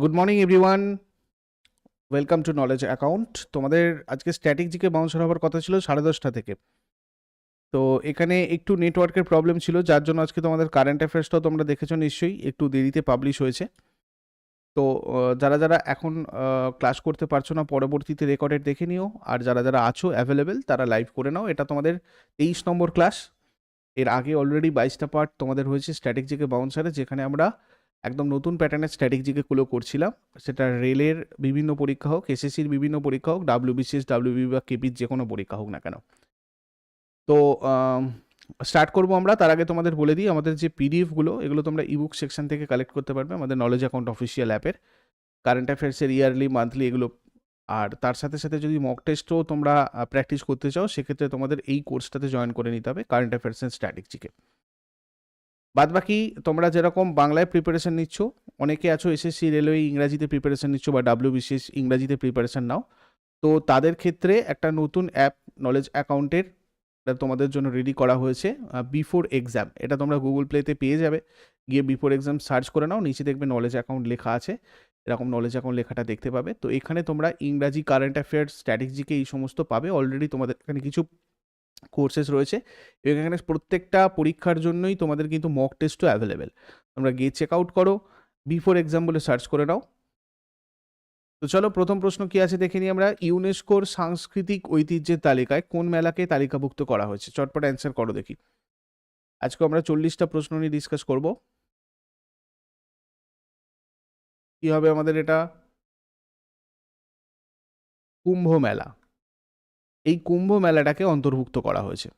Good morning everyone welcome to knowledge account তোমাদের আজকে static bouncer হওয়ার কথা ছিল সাড়ে দশটা থেকে। তো এখানে একটু নেটওয়ার্কের প্রবলেম ছিল, যার জন্য আজকে তোমাদের কারেন্ট অ্যাফেয়ার্সটাও তোমরা দেখেছ নিশ্চয়ই, একটু দেরিতে পাবলিশ হয়েছে। তো যারা যারা এখন ক্লাস করতে পারছ না, পরবর্তীতে রেকর্ডেড দেখে নিও। আর যারা যারা আছো অ্যাভেলেবেল তারা লাইভ করে নাও। এটা তোমাদের তেইশ নম্বর ক্লাস এর আগে অলরেডি বাইশটা পার্ট তোমাদের হয়েছে স্ট্যাটিক জিকে বাউন্সারে যেখানে আমরা একদম নতুন প্যাটার্নের স্ট্যাটিক জিকেগুলো করছিলাম। সেটা রেলের বিভিন্ন পরীক্ষা হোক এসএসসির বিভিন্ন পরীক্ষা হোক ডাব্লিউবিসিএস ডাব্লিউবি বা কেপির যে কোনো পরীক্ষা হোক না কেন। তো স্টার্ট করব আমরা। তার আগে তোমাদের বলে দিই, আমাদের যে পিডিএফগুলো এগুলো তোমরা ইবুক সেকশন থেকে কালেক্ট করতে পারবে আমাদের নলেজ অ্যাকাউন্ট অফিসিয়াল অ্যাপের কারেন্ট অ্যাফেয়ার্সের ইয়ারলি মান্থলি এগুলো। আর তার সাথে সাথে যদি মক টেস্টও তোমরা প্র্যাকটিস করতে চাও, সেক্ষেত্রে তোমাদের এই কোর্সটাতে জয়েন করে নিতে হবে current affairs and static GK বাদ বাকি তোমরা যেরকম বাংলায় প্রিপারেশন নিচ্ছ, অনেকে আছো এসএসসি রেলওয়ে ইংরাজিতে প্রিপারেশন নিচ্ছ বা ডাব্লিউবিসিএস ইংরাজিতে প্রিপারেশন নাও। তো তাদের ক্ষেত্রে একটা নতুন অ্যাপ নলেজ অ্যাকাউন্টের তোমাদের জন্য রেডি করা হয়েছে বিফোর এক্সাম এটা তোমরা গুগল প্লেতে পেয়ে যাবে। গিয়ে বিফোর এক্সাম সার্চ করে নাও, নিচে দেখবে নলেজ অ্যাকাউন্ট লেখা আছে। এরকম নলেজ অ্যাকাউন্ট লেখাটা দেখতে পাবে। তো এখানে তোমরা ইংরাজি কারেন্ট অ্যাফেয়ার্স স্ট্র্যাটেজিকে এই সমস্ত পাবে। অলরেডি তোমাদের এখানে কিছু কোর্সেস রয়েছে এবং এখানে প্রত্যেকটা পরীক্ষার জন্যই তোমাদের কিন্তু মক টেস্টও অ্যাভেলেবেল তোমরা গিয়ে চেক আউট করো বিফোর এক্সাম বলে সার্চ করে নাও। তো চলো প্রথম প্রশ্ন কি আছে দেখে নিই আমরা। ইউনেস্কোর সাংস্কৃতিক ঐতিহ্যের তালিকায় কোন মেলাকে তালিকাভুক্ত করা হয়েছে? চটপট অ্যান্সার করো দেখি। আজকে আমরা চল্লিশটা প্রশ্ন নিয়ে ডিসকাস করব। কি হবে আমাদের এটা? কুম্ভ মেলা। এই কুম্ভ মেলাটাকে অন্তর্ভুক্ত করা হয়েছে।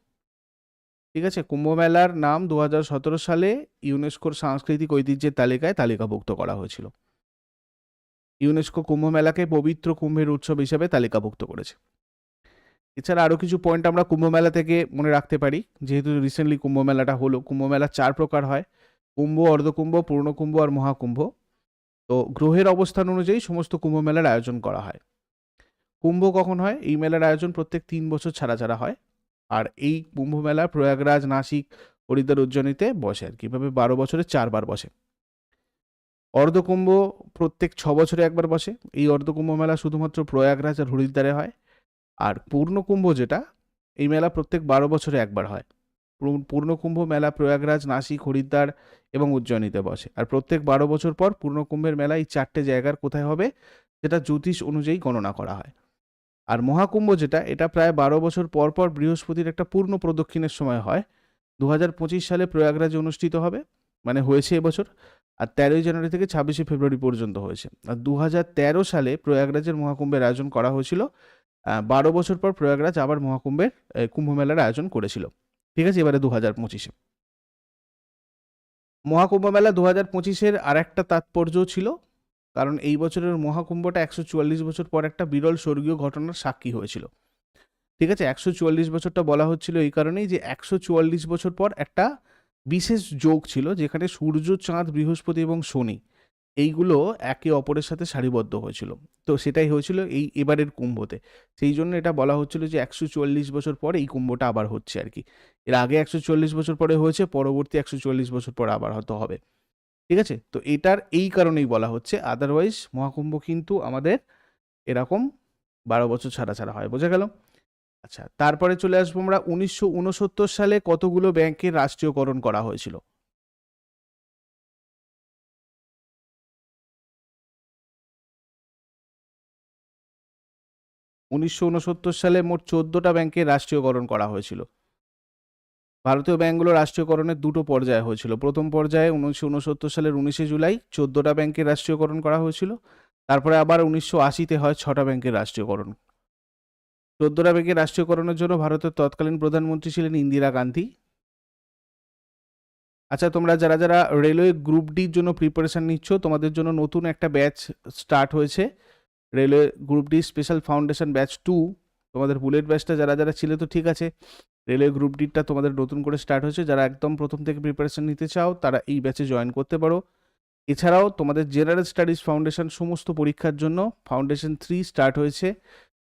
ঠিক আছে? কুম্ভ মেলার নাম দু হাজার সতেরো সালে ইউনেস্কোর সাংস্কৃতিক ঐতিহ্যের তালিকায় তালিকাভুক্ত করা হয়েছিল। ইউনেস্কো কুম্ভ মেলাকে পবিত্র কুম্ভের উৎসব হিসেবে তালিকাভুক্ত করেছে। এছাড়া আরও কিছু পয়েন্ট আমরা কুম্ভ মেলা থেকে মনে রাখতে পারি। যেহেতু রিসেন্টলি কুম্ভ মেলাটা হলো, কুম্ভ মেলা চার প্রকার হয়। কুম্ভ, অর্ধকুম্ভ, পূর্ণকুম্ভ আর মহাকুম্ভ। তো গ্রহের অবস্থান অনুযায়ী সমস্ত কুম্ভ মেলার আয়োজন করা হয়। কুম্ভ কখন হয়? এই মেলার আয়োজন প্রত্যেক তিন বছর ছাড়া ছাড়া হয়। আর এই কুম্ভ মেলা প্রয়াগরাজ, নাসিক, হরিদ্বার উজ্জয়নীতে বসে আর কীভাবে বারো বছরে চারবার বসে। অর্ধকুম্ভ প্রত্যেক ছ বছরে একবার বসে। এই অর্ধকুম্ভ মেলা শুধুমাত্র প্রয়াগরাজ আর হরিদ্বারে হয়। আর পূর্ণকুম্ভ যেটা, এই মেলা প্রত্যেক বারো বছরে একবার হয়। পূর্ণ- পূর্ণকুম্ভ মেলা প্রয়াগরাজ, নাসিক, হরিদ্বার এবং উজ্জয়নীতে বসে। আর প্রত্যেক বারো বছর পর পূর্ণকুম্ভের মেলা এই চারটে জায়গার কোথায় হবে, সেটা জ্যোতিষ অনুযায়ী গণনা করা হয়। আর মহাকুম্ভ যেটা এটা প্রায় বারো বছর পর পর বৃহস্পতির একটা পূর্ণ প্রদক্ষিণের সময় হয়। দু হাজার পঁচিশ সালে প্রয়াগরাজে অনুষ্ঠিত হবে মানে হয়েছে এবছর আর তেরোই জানুয়ারি থেকে ছাব্বিশে ফেব্রুয়ারি পর্যন্ত হয়েছে। আর দু হাজার তেরো সালে প্রয়াগরাজের মহাকুম্ভের আয়োজন করা হয়েছিল বারো বছর পর প্রয়াগরাজ আবার মহাকুম্ভের আহ, কুম্ভ মেলার আয়োজন করেছিল। ঠিক আছে এবারে দু হাজার পঁচিশে। মহাকুম্ভ মেলা দু হাজার পঁচিশের আর একটা তাৎপর্য ছিল কারণ এই বছরের মহাকুম্ভটা একশো চুয়াল্লিশ বছর পর একটা বিরল স্বর্গীয় ঘটনার সাক্ষী হয়েছিল। ঠিক আছে? একশো চুয়াল্লিশ বছরটা বলা হচ্ছিল এই কারণেই যে একশো চুয়াল্লিশ বছর পর একটা বিশেষ যোগ ছিল যেখানে সূর্য, চাঁদ, বৃহস্পতি এবং শনি এইগুলো একে অপরের সাথে সারিবদ্ধ হয়েছিল। তো সেটাই হয়েছিল এই এবারের কুম্ভতে। সেই জন্য এটা বলা হচ্ছিল যে একশো চুয়াল্লিশ বছর পর এই কুম্ভটা আবার হচ্ছে আর কি। এর আগে একশো চল্লিশ বছর পরে হয়েছে, পরবর্তী একশো চল্লিশ বছর পর আবার হয়তো হবে। ঠিক আছে? তো এটার এই কারণেই বলা হচ্ছে। আদারওয়াইজ মহাকুম্ভ কিন্তু আমাদের এরকম বারো বছর ছাড়া ছাড়া হয়। বোঝা গেল? আচ্ছা তারপরে চলে আসব আমরা উনিশশো উনসত্তর সালে কতগুলো ব্যাংকের রাষ্ট্রীয়করণ করা হয়েছিল? উনিশশো উনসত্তর সালে মোট চোদ্দোটা ব্যাংকের রাষ্ট্রীয়করণ করা হয়েছিল। ভারতীয় ব্যাংকগুলো রাষ্ট্রীয়করণের দুটো পর্যায়ে হয়েছিল। প্রথম পর্যায়ে উনিশশো উনসত্তর সালের উনিশে জুলাই চোদ্দোটা ব্যাংকের রাষ্ট্রীয়করণ করা হয়েছিল, তারপরে আবার উনিশশো আশিতে হয় ছটা ব্যাংকের রাষ্ট্রীয়করণ। চোদ্দোটা ব্যাংকের রাষ্ট্রীয়করণের জন্য ভারতের তৎকালীন প্রধানমন্ত্রী ছিলেন ইন্দিরা গান্ধী। আচ্ছা তোমরা যারা যারা রেলওয়ে গ্রুপ ডির জন্য প্রিপারেশন নিচ্ছ, তোমাদের জন্য নতুন একটা ব্যাচ স্টার্ট হয়েছে। Railway group D special foundation batch two তোমাদের বুলেট ব্যাচটা যারা যারা ছিল তো ঠিক আছে। রেলওয়ে গ্রুপ ডিটা তোমাদের নতুন করে স্টার্ট হয়েছে। যারা একদম প্রথম থেকে প্রিপারেশন নিতে চাও, তারা এই ব্যাচে জয়েন করতে পারো। এছাড়াও তোমাদের জেনারেল স্টাডিজ ফাউন্ডেশন সমস্ত পরীক্ষার জন্য ফাউন্ডেশন থ্রি স্টার্ট হয়েছে।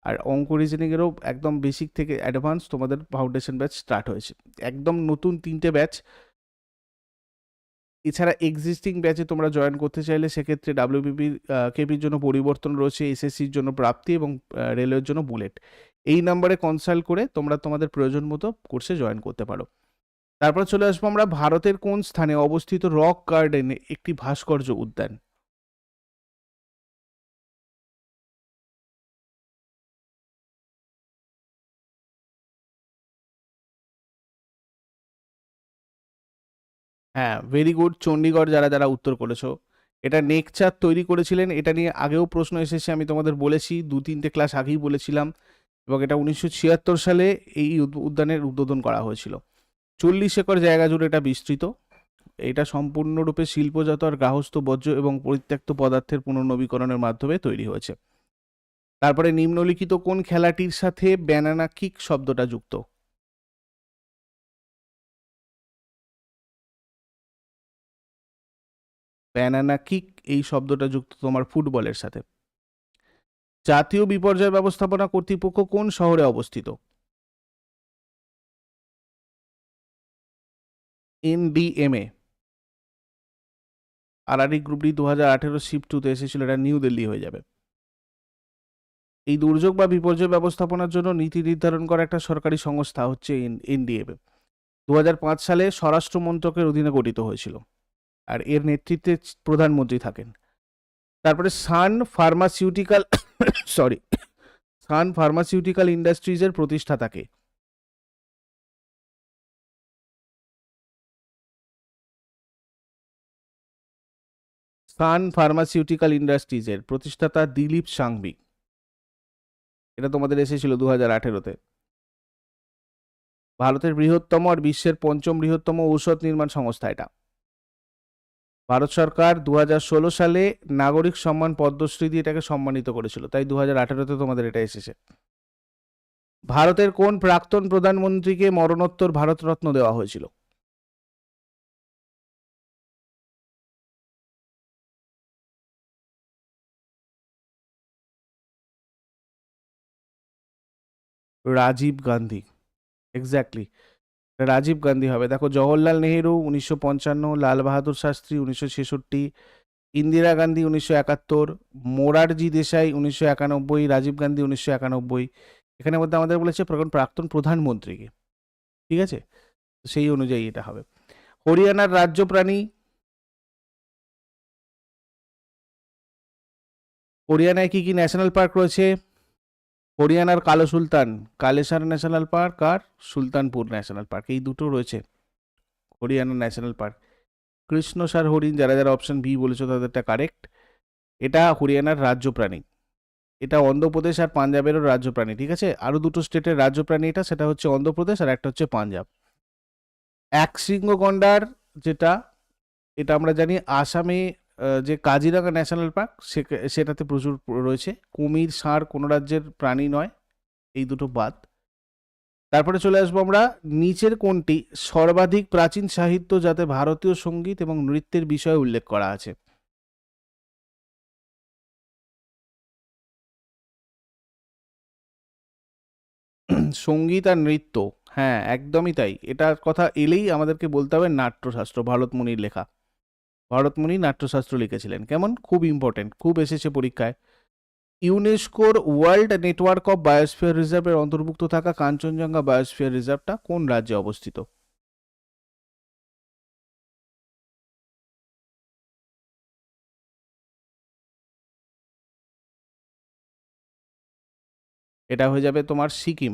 আর অঙ্ক রিজনিংয়েরও একদম বেসিক থেকে অ্যাডভান্স তোমাদের ফাউন্ডেশন ব্যাচ স্টার্ট হয়েছে। একদম নতুন তিনটে ব্যাচ এছাড়া এক্সিস্টিং ব্যাচে তোমরা জয়েন করতে চাইলে সেক্ষেত্রে ডাব্লিউবিপি কেপির জন্য পরিবর্তন রয়েছে এসএসসির জন্য প্রাপ্তি এবং রেলওয়ের জন্য বুলেট এই নাম্বারে কনসাল্ট করে তোমরা তোমাদের প্রয়োজন মতো কোর্সে জয়েন করতে পারো। তারপর চলে আসব আমরা ভারতের কোন স্থানে অবস্থিত রক গার্ডেনে একটি ভাস্কর্য উদ্যান। হ্যাঁ ভেরি গুড চণ্ডীগড় যারা যারা উত্তর করেছ। এটা নেকচার তৈরি করেছিলেন, এটা নিয়ে আগেও প্রশ্ন এসেছে, আমি তোমাদের বলেছি দু তিনটে ক্লাস আগেই বলেছিলাম। এবং এটা উনিশশো ছিয়াত্তর সালে এই উদ্যানের উদ্বোধন করা হয়েছিল। চল্লিশ একর জায়গা জুড়ে এটা বিস্তৃত। এটা সম্পূর্ণরূপে শিল্পজাত আর গার্হস্থ্য, বর্জ্য এবং পরিত্যক্ত পদার্থের পুনর্নবীকরণের মাধ্যমে তৈরি হয়েছে। তারপরে নিম্নলিখিত কোন খেলাটির সাথে ব্যানানা কিক শব্দটা যুক্ত? ব্যানানা কিক এই শব্দটা যুক্ত তোমার ফুটবলের সাথে। জাতীয় বিপর্যয় ব্যবস্থাপনা কর্তৃপক্ষ কোন শহরে অবস্থিত? এনডিএমএ। আরআরই গ্রুপ ডি দু হাজার আঠেরো শিফট টুতে এসেছিল, এটা নিউ দিল্লি হয়ে যাবে। এই দুর্যোগ বা বিপর্যয় ব্যবস্থাপনার জন্য নীতি নির্ধারণ করা একটা সরকারি সংস্থা হচ্ছে এনডিএমএ। দু হাজার পাঁচ সালে স্বরাষ্ট্র মন্ত্রকের অধীনে গঠিত হয়েছিল, আর এর নেতৃত্বে প্রধানমন্ত্রী থাকেন। তারপরে Sun pharmaceutical sorry Sun pharmaceutical ইন্ডাস্ট্রিজের প্রতিষ্ঠাতাকে। সান ফার্মাসিউটিক্যাল ইন্ডাস্ট্রিজের প্রতিষ্ঠাতা দিলীপ সাংভি এটা তোমাদের এসেছিল দু হাজার আঠেরোতে। ভারতের বৃহত্তম আর বিশ্বের পঞ্চম বৃহত্তম ঔষধ নির্মাণ সংস্থা এটা। ভারত সরকার দু সালে নাগরিক সম্মান পদ্মশ্রী দিয়ে এটাকে সম্মানিত করেছিল। তাই দু হাজার তোমাদের এটা এসেছে। ভারতের কোন প্রাক্তন প্রধানমন্ত্রীকে মরণোত্তর ভারতরত্ন দেওয়া হয়েছিল? রাজীব গান্ধী। এক্স্যাক্টলি রাজীব গান্ধী হবে। দেখো, জওহরলাল নেহেরু উনিশশো পঞ্চান্ন, লাল বাহাদুর শাস্ত্রী উনিশশো ছেষট্টি, ইন্দিরা গান্ধী উনিশশো একাত্তর, মোরারজি দেশাই উনিশশো একানব্বই, রাজীব গান্ধী উনিশশো একানব্বই। এখানে মধ্যে আমাদের বলেছে প্রাক্তন প্রধানমন্ত্রীকে। ঠিক আছে? সেই অনুযায়ী এটা হবে। হরিয়ানার রাজ্য প্রাণী হরিয়ানায় কি কি ন্যাশনাল পার্ক রয়েছে? হরিয়ানার কালো সুলতান, কালেসার ন্যাশনাল পার্ক আর সুলতানপুর ন্যাশনাল পার্ক, এই দুটো রয়েছে হরিয়ানা ন্যাশনাল পার্ক। কৃষ্ণসার হরিণ, যারা যারা অপশন বি বলেছ তাদেরটা কারেক্ট এটা হরিয়ানার রাজ্য প্রাণী। এটা অন্ধ্রপ্রদেশ আর পাঞ্জাবেরও রাজ্য প্রাণী, ঠিক আছে? আরও দুটো স্টেটের রাজ্য প্রাণী এটা, সেটা হচ্ছে অন্ধ্রপ্রদেশ আর একটা হচ্ছে পাঞ্জাব। এক শৃঙ্গ গন্ডার যেটা, এটা আমরা জানি আসামে যে কাজিরাঙ্গা ন্যাশনাল পার্ক সেটাতে প্রচুর রয়েছে। কুমির, ষাঁড় কোনো রাজ্যের প্রাণী নয়, এই দুটো বাদ তারপরে চলে আসব আমরা নিচের কোনটি সর্বাধিক প্রাচীন সাহিত্য যাতে ভারতীয় সংগীত এবং নৃত্যের বিষয়ে উল্লেখ করা আছে। সংগীত আর নৃত্য হ্যাঁ একদমই তাই। এটার কথা এলেই আমাদেরকে বলতে হবে নাট্যশাস্ত্র, ভরতমুনির লেখা। ভরতমুনি নাট্যশাস্ত্র লিখেছিলেন। কেমন? খুব ইম্পর্টেন্ট খুব এসেছে পরীক্ষায়। ইউনেস্কোর ওয়ার্ল্ড নেটওয়ার্ক অফ বায়োস্ফিয়ার রিজার্ভের অন্তর্ভুক্ত থাকা কাঞ্চনজঙ্ঘা বায়োস্ফিয়ার রিজার্ভটা কোন রাজ্যে অবস্থিত? এটা হয়ে যাবে তোমার সিকিম।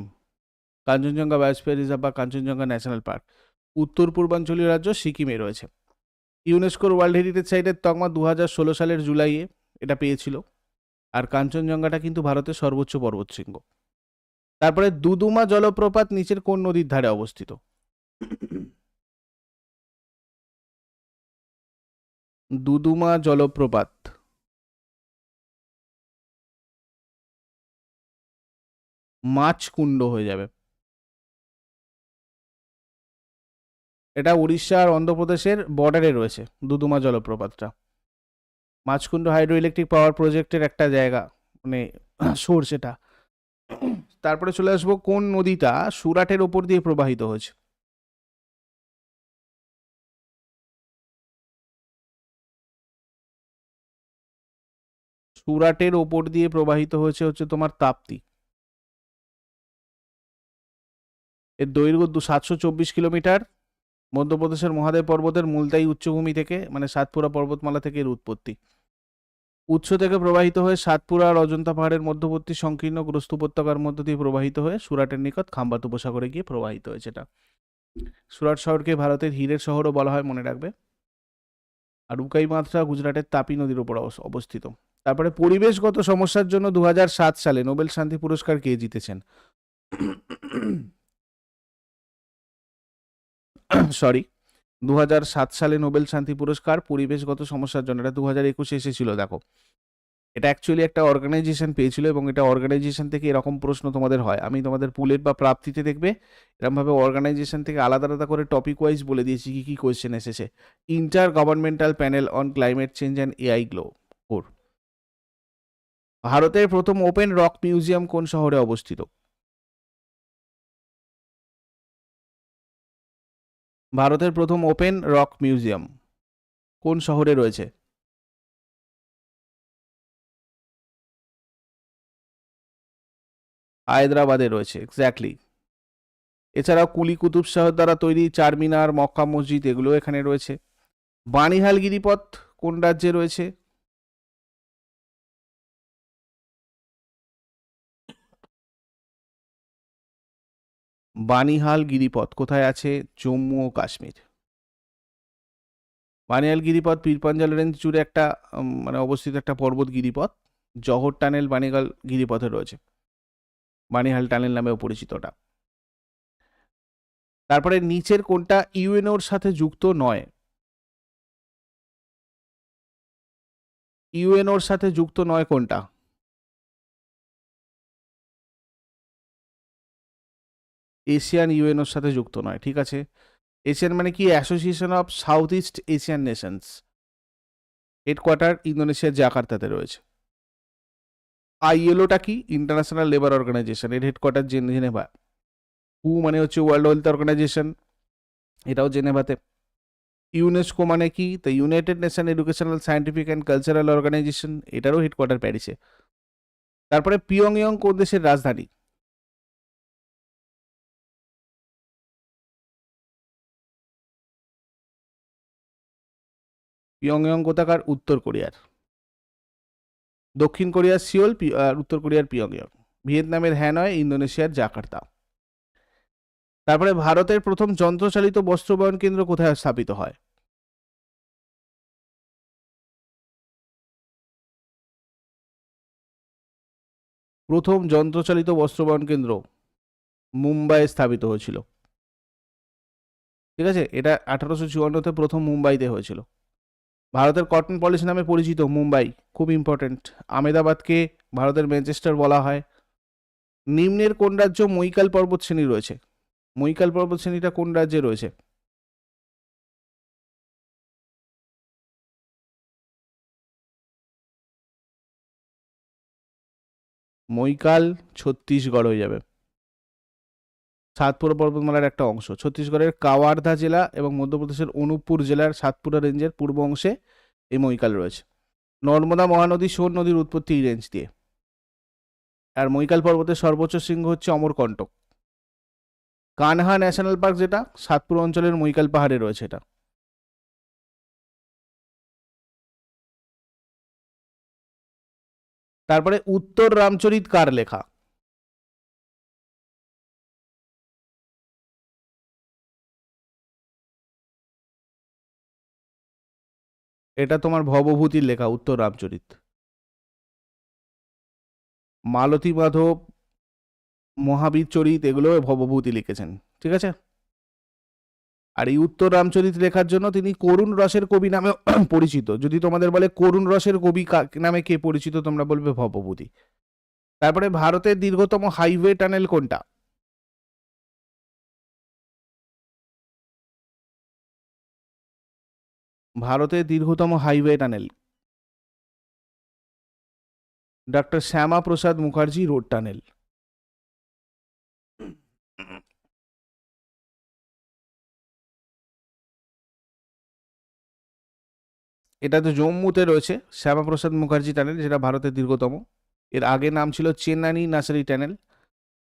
কাঞ্চনজঙ্ঘা বায়োস্ফিয়ার রিজার্ভ বা কাঞ্চনজঙ্ঘা ন্যাশনাল পার্ক উত্তর পূর্বাঞ্চলীয় রাজ্য সিকিমে রয়েছে। ইউনেস্কোর ওয়ার্ল্ড হেরিটেজ সাইটের তকমা দু হাজার ষোলো সালের জুলাইয়ে এটা পেয়েছিল। আর কাঞ্চনজঙ্ঘাটা কিন্তু ভারতের সর্বোচ্চ পর্বতশৃঙ্গ। তারপরে দুদুমা জলপ্রপাত নিচের কোন নদীর ধারে অবস্থিত? দুদুমা জলপ্রপাত। মাছ কুণ্ড হয়ে যাবে। এটা উড়িষ্যা আর অন্ধ্রপ্রদেশের বর্ডারে রয়েছে, দুদুমা জলপ্রপাতটা। মাছকুণ্ড হাইড্রো ইলেকট্রিক পাওয়ার প্রজেক্টের একটা জায়গা মানে সোর্স এটা তারপরে চলে আসব কোন নদীটা সুরাটের ওপর দিয়ে প্রবাহিত হয়েছে। সুরাটের ওপর দিয়ে প্রবাহিত হয়েছে হচ্ছে তোমার তাপ্তি। এর দৈর্ঘ্য সাতশো চব্বিশ কিলোমিটার। মধ্যপ্রদেশের মহাদেব পর্বতের মুলতাই উচ্চভূমি থেকে মানে সাতপুরা পর্বতমালা থেকে এর উৎপত্তি। উৎস থেকে প্রবাহিত হয়ে সাতপুরা আর অজন্তা পাহাড়ের মধ্যবর্তী সংকীর্ণ গ্রস্ত উপত্যকার মধ্য দিয়ে প্রবাহিত হয়ে সুরাটের নিকট খাম্বাত উপসাগরে গিয়ে প্রবাহিত হয়েছে এটা। সুরাট শহরকে ভারতের হীরের শহরও বলা হয় মনে রাখবে। আর উকাই মাত্রা গুজরাটের তাপি নদীর উপর অবস্থিত। তারপরে পরিবেশগত সমস্যার জন্য দু হাজার সাত সালে নোবেল শান্তি পুরস্কার কে জিতেছেন? সরি দু হাজার সাত সালে নোবেল শান্তি পুরস্কার, পরিবেশগত সমস্যার জন্য। এটা দু হাজার একুশে এসেছিল, দেখো। এটা অ্যাকচুয়ালি একটা অর্গানাইজেশন পেয়েছিল এবং এটা অর্গানাইজেশন থেকে এরকম প্রশ্ন তোমাদের হয়। আমি তোমাদের পুলেট বা প্রাপ্তিতে দেখবে এরকমভাবে অর্গানাইজেশন থেকে আলাদা আলাদা করে টপিক ওয়াইজ বলে দিয়েছি কি কি কোয়েশ্চেন এসেছে। Inter governmental panel on climate change and AI glow four ভারতের প্রথম ওপেন রক মিউজিয়াম কোন শহরে অবস্থিত? ভারতের প্রথম ওপেন রক মিউজিয়াম। কোন শহরে রয়েছে? হায়দ্রাবাদে রয়েছে এক্স্যাক্টলি এছাড়াও কুলি কুতুব শাহর দ্বারা তৈরি চারমিনার, মক্কা মসজিদ এগুলো এখানে রয়েছে। বানিহাল গিরিপথ কোন রাজ্যে রয়েছে? বানিহাল গিরিপথ কোথায় আছে? জম্মু ও কাশ্মীর। বানিহাল গিরিপথ পীরপাঞ্জাল রেঞ্জ জুড়ে একটা মানে অবস্থিত একটা পর্বত গিরিপথ। জহর টানেল বানিগাল গিরিপথে রয়েছে। বানিহাল টানেল নামেও পরিচিত ওটা। তারপরে নিচের কোনটা ইউএনওর সাথে যুক্ত নয়। ইউএনওর সাথে যুক্ত নয় কোনটা এশিয়ান ইউএনওর সাথে যুক্ত নয়, ঠিক আছে? এশিয়ান মানে কি? Association of South East Asian nations headquarter ইন্দোনেশিয়ার জাকার্তাতে রয়েছে। আইএলওটা কি? ইন্টারন্যাশনাল লেবার অর্গানাইজেশন এর হেডকোয়ার্টার জেনেভা। হু মানে হচ্ছে ওয়ার্ল্ড হেলথ অর্গানাইজেশন এটাও জেনেভাতে। ইউনেস্কো মানে কি? The United Nation educational scientific and cultural organisation এটারও হেডকোয়ার্টার প্যারিসে। তারপরে পিয়ংইয়ং কোন দেশের রাজধানী? পিয়ংইয়ং কোথাকার উত্তর কোরিয়ার। দক্ষিণ কোরিয়ার সিওল আর উত্তর কোরিয়ার পিয়ংইয়ং। ভিয়েতনামের হ্যানয়, ইন্দোনেশিয়ার জাকার্তা। তারপরে ভারতের প্রথম যন্ত্রচালিত বস্ত্র বয়ন কেন্দ্র কোথায় স্থাপিত হয়? প্রথম যন্ত্রচালিত বস্ত্র বয়ন কেন্দ্র মুম্বাইয়ে স্থাপিত হয়েছিল। ঠিক আছে? এটা আঠারোশো চুয়ান্নতে প্রথম মুম্বাইতে হয়েছিল। ভারতের কটন পলিসি নামে পরিচিত মুম্বাই, খুব ইম্পর্ট্যান্ট আমেদাবাদকে ভারতের ম্যানচেস্টার বলা হয়। নিম্নের কোন রাজ্য মৈকাল পর্বত শ্রেণি রয়েছে? মৈকাল পর্বত শ্রেণীটা কোন রাজ্যে রয়েছে? মৈকাল ছত্তিশগড় হয়ে যাবে। সাতপুরা পর্বতমালার একটা অংশ। ছত্তিশগড়ের কাওয়ারধা জেলা এবং মধ্যপ্রদেশের অনুপপুর জেলার সাতপুরা রেঞ্জের পূর্ব অংশে এই মৈকাল রয়েছে। নর্মদা মহানদী, সোন নদীর উৎপত্তি এই রেঞ্জ দিয়ে। আর মৈকাল পর্বতের সর্বোচ্চ শৃঙ্গ হচ্ছে অমরকণ্টক কানহা ন্যাশনাল পার্ক যেটা, সাতপুর অঞ্চলের মৈকাল পাহাড়ে রয়েছে এটা। তারপরে উত্তর রামচরিত কার লেখা। এটা তোমার ভবভূতির লেখা, উত্তর রামচরিত। মালতী মাধব মহাবীর চরিত, এগুলো ভবভূতি লিখেছেন, ঠিক আছে? আর এই উত্তর রামচরিত লেখার জন্য তিনি করুণ রসের কবি নামে পরিচিত। যদি তোমাদের বলে করুণ রসের কবি নামে কে পরিচিত, তোমরা বলবে ভবভূতি। তারপরে ভারতের দীর্ঘতম হাইওয়ে টানেল কোনটা? ভারতের দীর্ঘতম highway tunnel. Doctor Shyama Prasad Mukherjee road tunnel. এটা তো জম্মুতে রয়েছে, শ্যামাপ্রসাদ মুখার্জি টানেল, যেটা ভারতের দীর্ঘতম। এর আগে নাম ছিল চেন্নানি নার্সারি টানেল।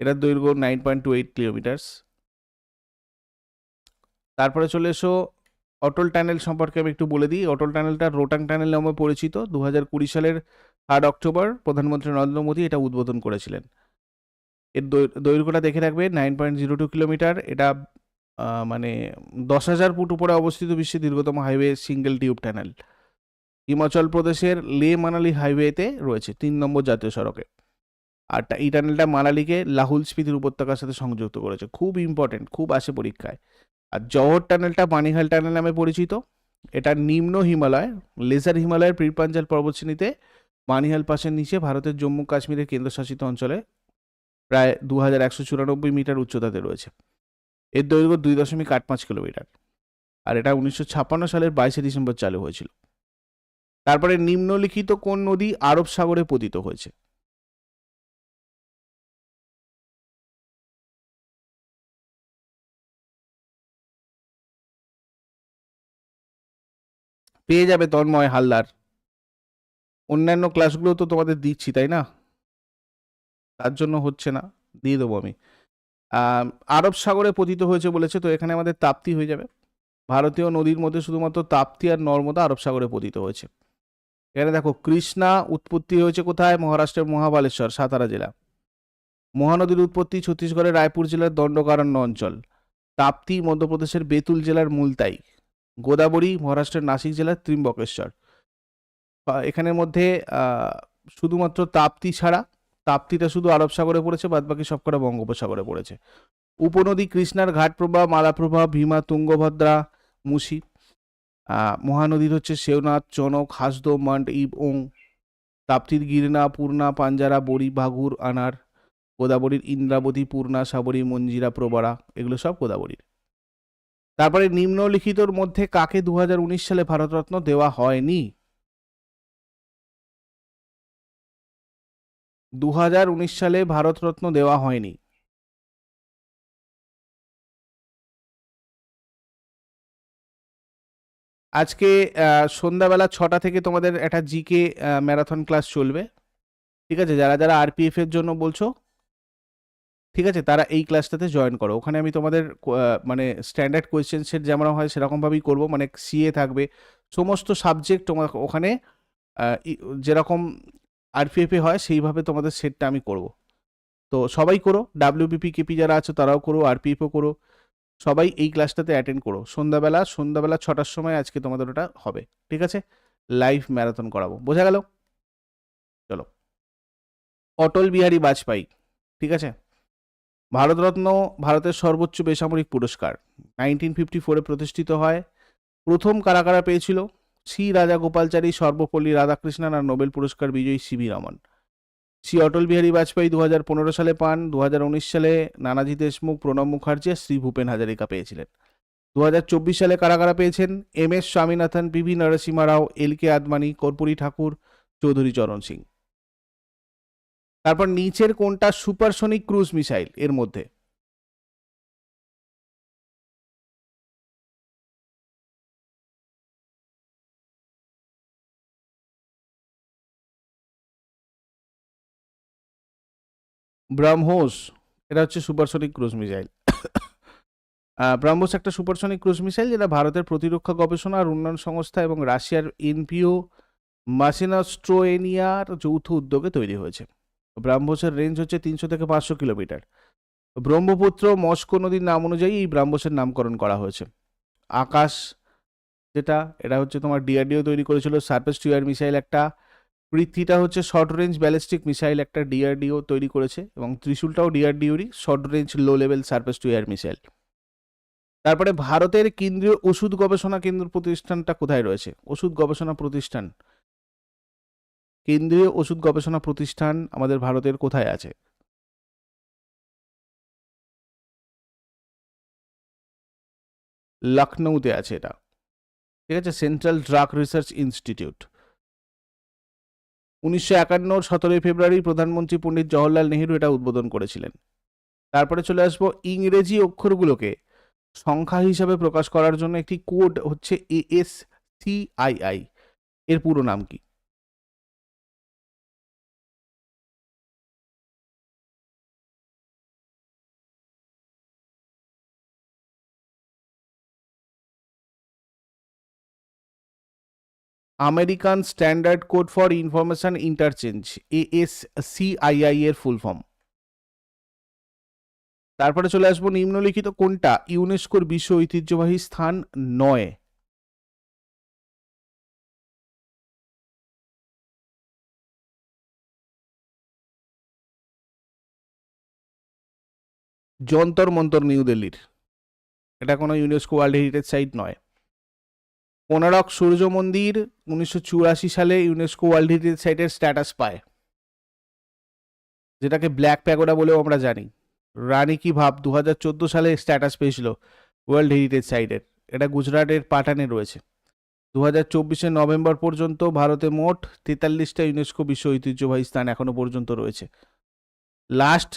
এটার দৈর্ঘ্য nine point two eight kilometres তারপরে চলে এসো অটল টানেল সম্পর্কে আমি একটু বলে দিই। অটল টানেলটা রোটাং টানেল নামে পরিচিত। দু কুড়ি সালের থার্ড অক্টোবর প্রধানমন্ত্রী নরেন্দ্র মোদী এটা উদ্বোধন করেছিলেন। এর দৈর্ঘ্যটা দেখে রাখবে, nine point zero two kilometre. এটা মানে দশ হাজার ফুট উপরে অবস্থিত বিশ্বের দীর্ঘতম highway single tube tunnel. Himachal প্রদেশের লে মানালি হাইওয়েতে রয়েছে তিন নম্বর জাতীয় সড়কে। আর এই টানেলটা মানালিকে লাহুল স্পিতির উপত্যকার সাথে সংযুক্ত করেছে। খুব ইম্পর্টেন্ট খুব আসে পরীক্ষায়। আর জহর টানেলটা পানিহাল টানেল নামে পরিচিত। এটা নিম্ন হিমালয়, লেজার হিমালয়ের পীরপাঞ্জাল পর্বতশ্রেণীতে পানিহাল পাশের নিচে ভারতের জম্মু কাশ্মীরের কেন্দ্রশাসিত অঞ্চলে প্রায় দু হাজার একশো চুরানব্বই মিটার উচ্চতাতে রয়েছে। এর দৈর্ঘ্য দুই দশমিক আট পাঁচ কিলোমিটার। আর এটা উনিশশো ছাপ্পান্ন সালের বাইশে ডিসেম্বর চালু হয়েছিল। তারপরে নিম্নলিখিত কোন নদী আরব সাগরে পতিত হয়েছে? পেয়ে যাবে তন্ময় হালদার। অন্যান্য ক্লাসগুলো তো তোমাদের দিচ্ছি, তাই না? তার জন্য হচ্ছে না, দিয়ে দেবো আমি, আরব সাগরে পতিত হয়েছে বলেছে, তো এখানে আমাদের তাপ্তি হয়ে যাবে। ভারতীয় নদীর মধ্যে শুধুমাত্র তাপ্তি আর নর্মদা আরব সাগরে পতিত হয়েছে। এখানে দেখো, কৃষ্ণা উৎপত্তি হয়েছে কোথায়? মহারাষ্ট্রের মহাবালেশ্বর, সাতারা জেলা। মহানদীর উৎপত্তি ছত্তিশগড়ের রায়পুর জেলার দণ্ডকারণ্য অঞ্চল। তাপ্তি মধ্যপ্রদেশের বেতুল জেলার মুলতাই। গোদাবরী, মহারাষ্ট্রের নাসিক জেলার ত্রিম্বকেশ্বর। এখানের মধ্যে শুধুমাত্র তাপ্তি ছাড়া, তাপ্তিটা শুধু আরব সাগরে পড়েছে, বাদবাকি সবকটা বঙ্গোপসাগরে পড়েছে। উপনদী, কৃষ্ণার ঘাটপ্রভা মালাপ্রভা ভীমা, তুঙ্গভদ্রা, মুসি। মহানদীর হচ্ছে শেওনাথ চনক, হাসদো, মান্ড, ইব, ওং। তাপ্তির গিরনা, পূর্ণা, পাঞ্জারা, বড়ি, ভাগুর, আনার। গোদাবরীর ইন্দ্রাবতী, পূর্ণা, সাবরী, মঞ্জিরা, প্রবারা, এগুলো সব গোদাবরীর। তারপরে নিম্নলিখিতর মধ্যে কাকে দু হাজার উনিশ সালে ভারতরত্ন দেওয়া হয়নি? দু হাজার উনিশ সালে ভারতরত্ন দেওয়া হয়নি। আজকে সন্ধ্যাবেলা ছটা থেকে তোমাদের একটা জিকে ম্যারাথন ক্লাস চলবে। ঠিক আছে? যারা যারা আরপিএফ এর জন্য বলছো ঠিক আছে, তারা এই ক্লাসটাতে জয়েন করো। ওখানে আমি তোমাদের মানে স্ট্যান্ডার্ড কোয়েশ্চেন সেট যেমন হয় সেরকমভাবেই করব মানে সিএ থাকবে। সমস্ত সাবজেক্ট তোমার ওখানে যেরকম আরপিএফে হয়, সেইভাবে তোমাদের সেটটা আমি করব। তো সবাই করো ডাব্লিউবিপি কেপি যারা আছো তারাও করো আরপিএফও করো। সবাই এই ক্লাসটাতে অ্যাটেন্ড করো। সন্ধ্যাবেলা সন্ধ্যাবেলা ছটার সময় আজকে তোমাদের ওটা হবে। ঠিক আছে? লাইভ ম্যারাথন করাবো। বোঝা গেল? চলো। অটল বিহারী বাজপেয়ী। ঠিক আছে? ভারতরত্ন ভারতের সর্বোচ্চ বেসামরিক পুরস্কার। নাইনটিন ফিফটি ফোরে প্রতিষ্ঠিত হয়। প্রথম কারা কারা পেয়েছিল শ্রী রাজা গোপালচারী সর্বপল্লী রাধাকৃষ্ণন আর নোবেল পুরস্কার বিজয়ী সিবি রমন। শ্রী অটল বিহারী বাজপেয়ী দু পনেরো সালে পান দু হাজার উনিশ সালে নানাজি দেশমুখ প্রণব মুখার্জি শ্রী ভূপেন হাজারিকা পেয়েছিলেন। দু হাজার চব্বিশ সালে কারা কারা পেয়েছেন M S Swaminathan, P V Narasimha Rao, L K Advani, Karpoori Thakur, Chaudhary Charan Singh. তারপর নিচের কোনটা সুপারসনিক ক্রুজ মিসাইল এর মধ্যে। ব্রাহ্মোস, এটা হচ্ছে সুপারসনিক ক্রুজ মিসাইল ব্রাহ্মোস একটা সুপারসনিক ক্রুজ মিসাইল যেটা ভারতের প্রতিরক্ষা গবেষণা আর উন্নয়ন সংস্থা এবং রাশিয়ার এনপিও মাসিনাস্ট্রোয়েনিয়ার যৌথ উদ্যোগে তৈরি হয়েছে। ব্রাহ্মোসের রেঞ্জ হচ্ছে তিনশো থেকে পাঁচশো কিলোমিটার। ব্রহ্মপুত্র, মস্কো নদীর নাম অনুযায়ী এই ব্রাহ্মোসের নামকরণ করা হয়েছে। আকাশ যেটা, এটা হচ্ছে তোমার ডিআরডিও তৈরি করেছিল সার্ফেস টু এয়ার মিসাইল একটা। পৃথ্বীটা হচ্ছে শর্ট রেঞ্জ ব্যালিস্টিক মিসাইল একটা ডিআরডিও তৈরি করেছে এবং ত্রিশূলটাও ডিআরডিওরই short range low level surface to air missile. তারপরে ভারতের কেন্দ্রীয় ওষুধ গবেষণা কেন্দ্র প্রতিষ্ঠানটা কোথায় রয়েছে? ওষুধ গবেষণা প্রতিষ্ঠান কেন্দ্রীয় ওষুধ গবেষণা প্রতিষ্ঠান আমাদের ভারতের কোথায় আছে? লখনৌতে আছে এটা। ঠিক আছে? সেন্ট্রাল ড্রাগ রিসার্চ ইনস্টিটিউট উনিশশো একান্নর সতেরোই ফেব্রুয়ারি প্রধানমন্ত্রী পণ্ডিত জওহরলাল নেহেরু এটা উদ্বোধন করেছিলেন। তারপরে চলে আসব ইংরেজি অক্ষরগুলোকে সংখ্যা হিসাবে প্রকাশ করার জন্য একটি কোড হচ্ছে এএসসিআইআই এর পুরো নাম কি? American standard code for information interchange ASCII এর ফুল ফর্ম তারপরে চলে আসব নিম্নলিখিত কোনটা? ইউনেস্কোর বিশ্ব ঐতিহ্যবাহী স্থান নয়। যন্তর মন্তর নিউ দিল্লির। এটা কোনো ইউনেস্কো ওয়ার্ল্ড হেরিটেজ সাইট নয়। কোনারক সূর্য মন্দির উনিশশো চুরাশি সালে ইউনেস্কো ওয়ার্ল্ড হেরিটেজ সাইটের স্ট্যাটাস পায়। যেটাকে ব্ল্যাক প্যাগোডা বলেও আমরা জানি। রানী কি ভাব দু হাজার চোদ্দ সালে স্ট্যাটাস পেয়েছিল ওয়ার্ল্ড হেরিটেজ সাইটের। এটা গুজরাটের পাটানে রয়েছে। দু হাজার চব্বিশে নভেম্বর পর্যন্ত ভারতে মোট তেতাল্লিশটা ইউনেস্কো বিশ্ব ঐতিহ্যবাহী স্থান এখনও পর্যন্ত রয়েছে। লাস্ট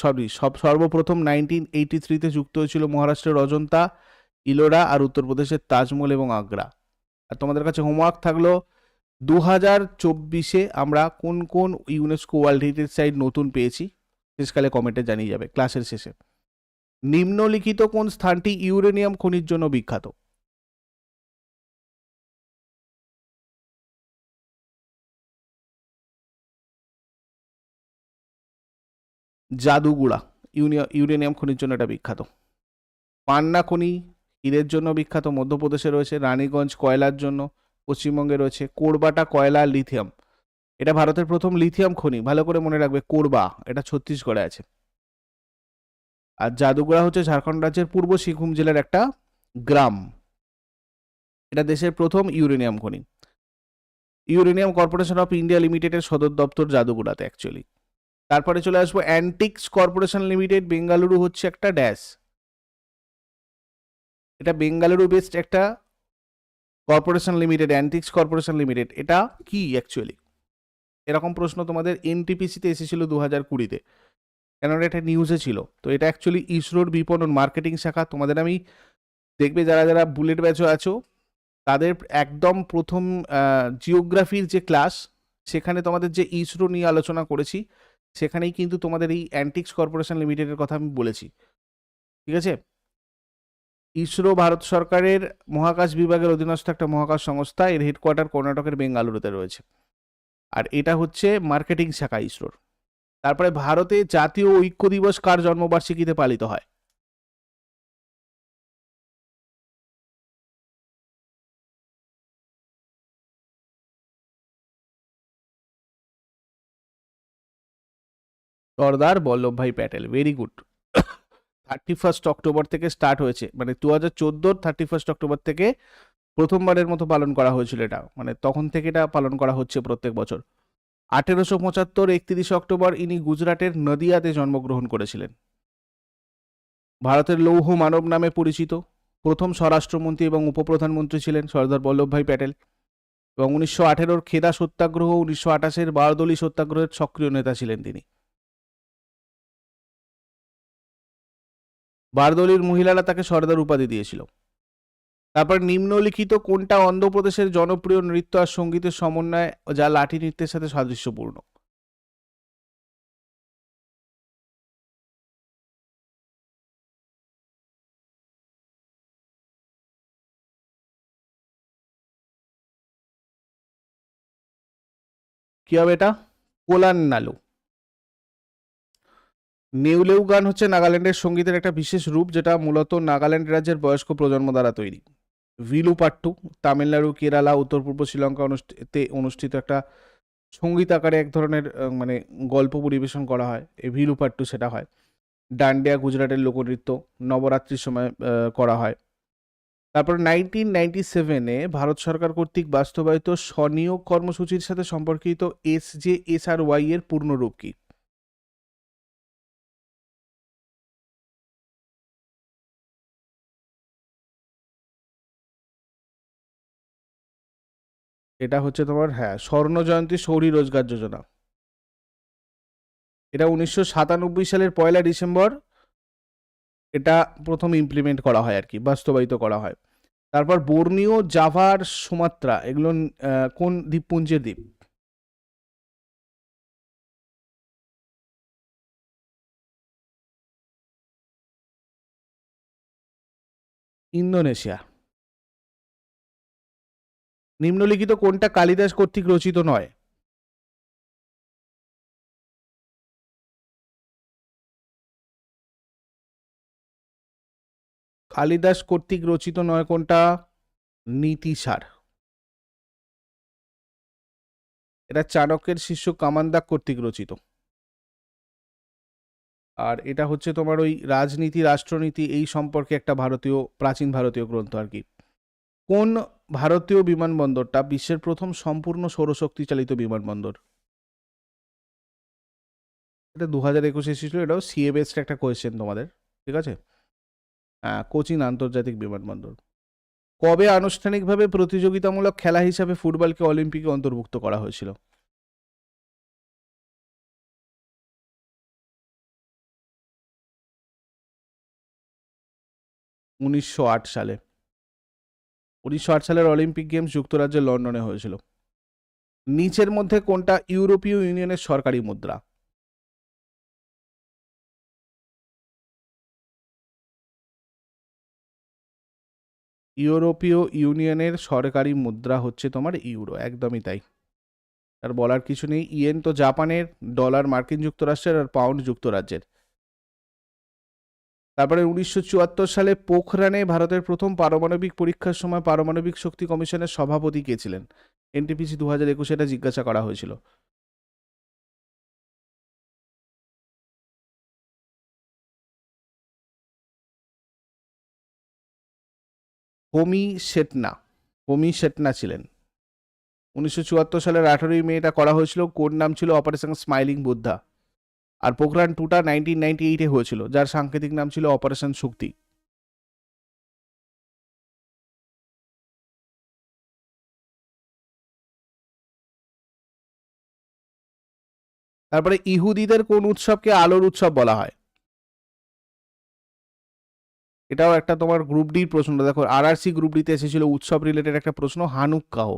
সরি, সব, সর্বপ্রথম নাইনটিন এইটি থ্রিতে যুক্ত হয়েছিল মহারাষ্ট্রের অজন্তা। ইলোরা আর উত্তরপ্রদেশের তাজমহল এবং আগ্রা। আর তোমাদের কাছে হোমওয়ার্ক থাকল দু হাজার চব্বিশে আমরা কোন কোন ইউনেস্কো ওয়ার্ল্ড হেরিটেজ সাইট নতুন পেয়েছি? শেষকালে কমেন্টে জানিয়ে যাবে ক্লাসের শেষে। নিম্নলিখিত কোন স্থানটি ইউরেনিয়াম খনির জন্য বিখ্যাত? জাদুগুড়া ইউরেনিয়াম খনির জন্য এটা বিখ্যাত। পান্না খনি হীরের জন্য বিখ্যাত মধ্যপ্রদেশে রয়েছে রানীগঞ্জ কয়লার জন্য, পশ্চিমবঙ্গে রয়েছে কোরবাটা কয়লা লিথিয়াম। এটা ভারতের প্রথম লিথিয়াম খনি, ভালো করে মনে রাখবে, কোরবা, এটা ছত্তিশগড়ে আছে। আর জাদুগড়া হচ্ছে ঝাড়খণ্ড রাজ্যের পূর্ব সিংভূম জেলার একটা গ্রাম। এটা দেশের প্রথম ইউরেনিয়াম খনি। ইউরেনিয়াম কর্পোরেশন অফ ইন্ডিয়া লিমিটেডের সদর দপ্তর জাদুগুড়াতে অ্যাকচুয়ালি তারপরে চলে আসব অ্যান্টিক্স কর্পোরেশন লিমিটেড, বেঙ্গালুরু হচ্ছে একটা ড্যাশ। এটা বেঙ্গালুরু বেসড একটা corporation limited Antrix corporation limited এটা কি অ্যাকচুয়ালি এরকম প্রশ্ন তোমাদের এনটিপিসিতে এসেছিল দু হাজার কুড়িতে কেননা এটা নিউজে ছিল? তো এটা অ্যাকচুয়ালি ইসরোর বিপণন মার্কেটিং শাখা। তোমাদের আমি দেখবে যারা যারা বুলেট ব্যাচও আছো, তাদের একদম প্রথম জিওগ্রাফির যে ক্লাস সেখানে তোমাদের যে ইসরো নিয়ে আলোচনা করেছি, সেখানেই কিন্তু তোমাদের এই অ্যান্টিক্স কর্পোরেশন লিমিটেডের কথা আমি বলেছি। ঠিক আছে? ইসরো ভারত সরকারের মহাকাশ বিভাগের অধীনস্থ একটা মহাকাশ সংস্থা, এর হেডকোয়ার্টার কর্ণাটকের বেঙ্গালুরুতে রয়েছে। আর এটা হচ্ছে মার্কেটিং শাখা ইসরোর। তারপরে ভারতে জাতীয় ঐক্য দিবস কার জন্মবার্ষিকীতে পালিত হয়? Sardar Vallabhbhai Patel very good thirty first October থেকে স্টার্ট হয়েছে। মানে দু হাজার চোদ্দোর থার্টি ফার্স্ট অক্টোবর থেকে প্রথমবারের মতো পালন করা হয়েছিল এটা। মানে তখন থেকে এটা পালন করা হচ্ছে প্রত্যেক বছর। আঠেরোশো পঁচাত্তর, একত্রিশে অক্টোবর ইনি গুজরাটের নদিয়াতে জন্মগ্রহণ করেছিলেন। ভারতের লৌহ মানব নামে পরিচিত। প্রথম স্বরাষ্ট্রমন্ত্রী এবং উপপ্রধানমন্ত্রী ছিলেন সর্দার বল্লভভাই প্যাটেল। এবং উনিশশো আঠেরোর খেদা সত্যাগ্রহ, উনিশশো আঠাশের বারদলি সত্যাগ্রহের সক্রিয় নেতা ছিলেন তিনি। বারদলির মহিলারা তাকে সর্দার উপাধি দিয়েছিল। তারপর নিম্নলিখিত কোনটা অন্ধ্রপ্রদেশের জনপ্রিয় নৃত্য আর সঙ্গীতের সমন্বয় যা লাঠি নৃত্যের সাথে সাদৃশ্যপূর্ণ? কি হবে এটা? কোলান নালু নেউলেউ গান হচ্ছে নাগাল্যান্ডের সঙ্গীতের একটা বিশেষ রূপ, যেটা মূলত নাগাল্যান্ড রাজ্যের বয়স্ক প্রজন্ম দ্বারা তৈরি। ভিলুপাট্টু তামিলনাড়ু, কেরালা, উত্তর পূর্ব শ্রীলঙ্কা অনুষ্ঠিতে অনুষ্ঠিত একটা সংগীত আকারে এক ধরনের মানে গল্প পরিবেশন করা হয়। এই ভিলুপাট্টু সেটা হয়। ডান্ডিয়া গুজরাটের লোকনৃত্য নবরাত্রির সময় করা হয়। তারপর নাইনটিন নাইনটি সেভেনে ভারত সরকার কর্তৃক বাস্তবায়িত স্বনিয়োগ কর্মসূচির সাথে সম্পর্কিত S J S R Y এর পূর্ণরূপ কি? এটা হচ্ছে তোমার হ্যাঁ স্বর্ণ জয়ন্তী শৌরী রোজগার যোজনা। এটা উনিশশো সাতানব্বই সালের পয়লা ডিসেম্বর, এটা প্রথম ইমপ্লিমেন্ট করা হয় আর কি, বাস্তবায়িত করা হয়। তারপর বর্নিও জাভার সুমাত্রা, এগুলো কোন দ্বীপপুঞ্জের দ্বীপ? ইন্দোনেশিয়া। নিম্নলিখিত কোনটা কালিদাস কর্তৃক রচিত নয়? কালিদাস কর্তৃক রচিত নয় কোনটা? নীতিসার এটা চাণক্যের শিষ্য কামান্দাক কর্তৃক রচিত। আর এটা হচ্ছে তোমার ওই রাজনীতি, রাষ্ট্রনীতি এই সম্পর্কে একটা ভারতীয়, প্রাচীন ভারতীয় গ্রন্থ আর কি। কোন ভারতীয় বিমানবন্দরটা বিশ্বের প্রথম সম্পূর্ণ সৌরশক্তি চালিত বিমানবন্দর? এটা দু হাজার একুশে এসেছিল, এটাও সিএ বেসড একটা কোয়েশ্চেন তোমাদের, ঠিক আছে? হ্যাঁ কোচিন আন্তর্জাতিক বিমানবন্দর। কবে আনুষ্ঠানিকভাবে প্রতিযোগিতামূলক খেলা হিসাবে ফুটবলকে অলিম্পিকে অন্তর্ভুক্ত করা হয়েছিল? উনিশশো আট সালে। উনিশশো আট সালের অলিম্পিক গেমস যুক্তরাজ্যের লন্ডনে হয়েছিল। নিচের মধ্যে কোনটা ইউরোপীয় ইউনিয়নের সরকারি মুদ্রা? ইউরোপীয় ইউনিয়নের সরকারি মুদ্রা হচ্ছে তোমার ইউরো, একদমই তাই। আর বলার কিছু নেই, ইয়েন তো জাপানের, ডলার মার্কিন যুক্তরাষ্ট্রের আর পাউন্ড যুক্তরাজ্যের। তারপরে উনিশশো চুয়াত্তর সালে পোখরানে ভারতের প্রথম পারমাণবিক পরীক্ষার সময় পারমাণবিক শক্তি কমিশনের সভাপতি কে ছিলেন? এনটিপিসি দু হাজার একুশে এটা জিজ্ঞাসা করা হয়েছিল। হোমি শেটনা হোমি শেটনা ছিলেন। উনিশশো চুয়াত্তর সালের আঠারোই মে এটা করা হয়েছিল। কোড নাম ছিল অপারেশন স্মাইলিং বুদ্ধা আর পোখরান টুটা নাইনটিন নাইনটি এইটে হয়েছিল, যার সাংকেতিক নাম ছিল অপারেশন শক্তি তারপরে ইহুদিদের কোন উৎসবকে আলোর উৎসব বলা হয়? এটাও একটা তোমার গ্রুপ ডির প্রশ্ন। দেখো আরআরসি গ্রুপ ডিতে এসেছিল উৎসব রিলেটেড একটা প্রশ্ন, হানুকাহ।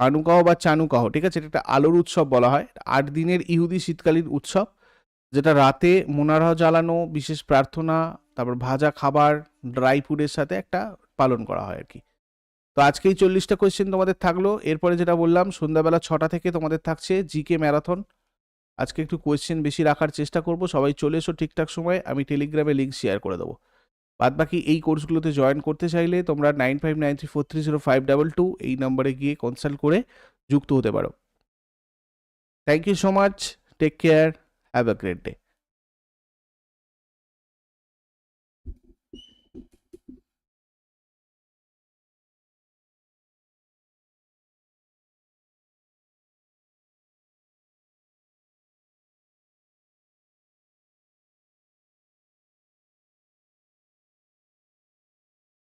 হানুকাহ বা চানুকাহ, ঠিক আছে? এটা একটা আলোর উৎসব বলা হয়। আট দিনের ইহুদি শীতকালীন উৎসব। যেটা রাতে মোনারহ জ্বালানো, বিশেষ প্রার্থনা, তারপর ভাজা খাবার ড্রাই ফুডের সাথে একটা পালন করা হয় আর কি। তো আজকে এই চল্লিশটা কোয়েশ্চেন তোমাদের থাকল। এরপরে যেটা বললাম, সন্ধ্যাবেলা ছটা থেকে তোমাদের থাকছে জিকে ম্যারাথন আজকে একটু কোয়েশ্চেন বেশি রাখার চেষ্টা করব। সবাই চলে এসো ঠিকঠাক সময়। আমি টেলিগ্রামে লিঙ্ক শেয়ার করে দেবো। বাদ বাকি এই কোর্সগুলোতে জয়েন করতে চাইলে তোমরা nine five nine three four three zero five double two এই নম্বরে গিয়ে কনসাল্ট করে যুক্ত হতে পারো। Thank you so much take care Have a great day.